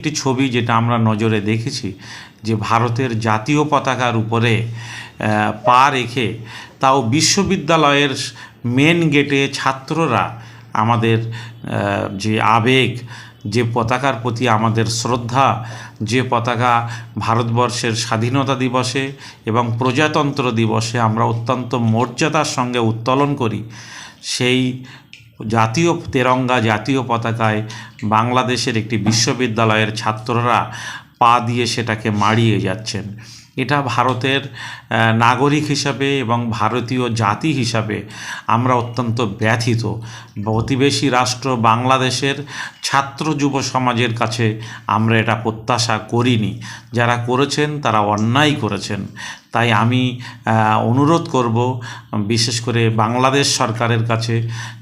একটি ছবি যেটা আমরা নজরে দেখেছি, যে ভারতের জাতীয় পতাকার উপরে পা রেখে তাও বিশ্ববিদ্যালয়ের মেন গেটে ছাত্ররা আমাদের যে আবেগ, যে পতাকার প্রতি আমাদের শ্রদ্ধা, যে পতাকা ভারতবর্ষের স্বাধীনতা দিবসে এবং প্রজাতন্ত্র দিবসে আমরা অত্যন্ত মর্যাদার সঙ্গে উত্তোলন করি, সেই জাতীয় তেরঙ্গা জাতীয় পতাকায় বাংলাদেশের একটি বিশ্ববিদ্যালয়ের ছাত্ররা পা দিয়ে সেটাকে মাড়িয়ে যাচ্ছেন। এটা ভারতের নাগরিক হিসাবে এবং ভারতীয় জাতি হিসাবে আমরা অত্যন্ত ব্যথিত। প্রতিবেশী রাষ্ট্র বাংলাদেশের ছাত্র যুব সমাজের কাছে আমরা এটা প্রত্যাশা করিনি। যারা করেছেন তারা অন্যায় করেছেন। তাই আমি অনুরোধ করব, বিশেষ করে বাংলাদেশ সরকারের কাছে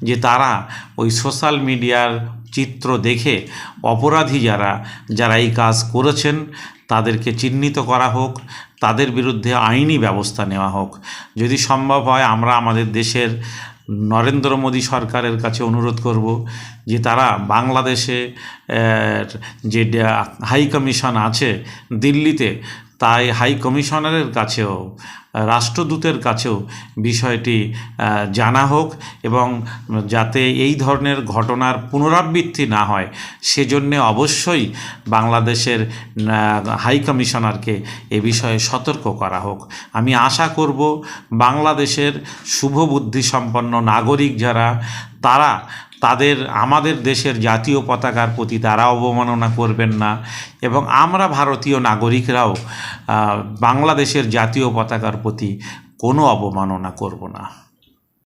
যে তারা ওই সোশ্যাল মিডিয়ার চিত্র দেখে অপরাধী যারা যারা এই কাজ করেছেন, তাদেরকে চিহ্নিত করা হোক, তাদের বিরুদ্ধে আইনি ব্যবস্থা নেওয়া হোক। যদি সম্ভব হয়, আমরা আমাদের দেশের নরেন্দ্র মোদী সরকারের কাছে অনুরোধ করব যে তারা বাংলাদেশে যে হাই কমিশন আছে দিল্লিতে তাই হাই কমিশনারের কাছেও, রাষ্ট্রদূতের কাছেও বিষয়টি জানা হোক এবং যাতে এই ধরনের ঘটনার পুনরাবৃত্তি না হয়, সেজন্যে অবশ্যই বাংলাদেশের হাই কমিশনারকে এ বিষয়ে সতর্ক করা হোক। আমি আশা করব বাংলাদেশের শুভবুদ্ধি সম্পন্ন নাগরিক যারা, তারা তাদের, আমাদের দেশের জাতীয় পতাকার প্রতি তারা অবমাননা করবেন না। এবং আমরা ভারতীয় নাগরিকরাও বাংলাদেশের জাতীয় পতাকার প্রতি কোনো অবমাননা করব না।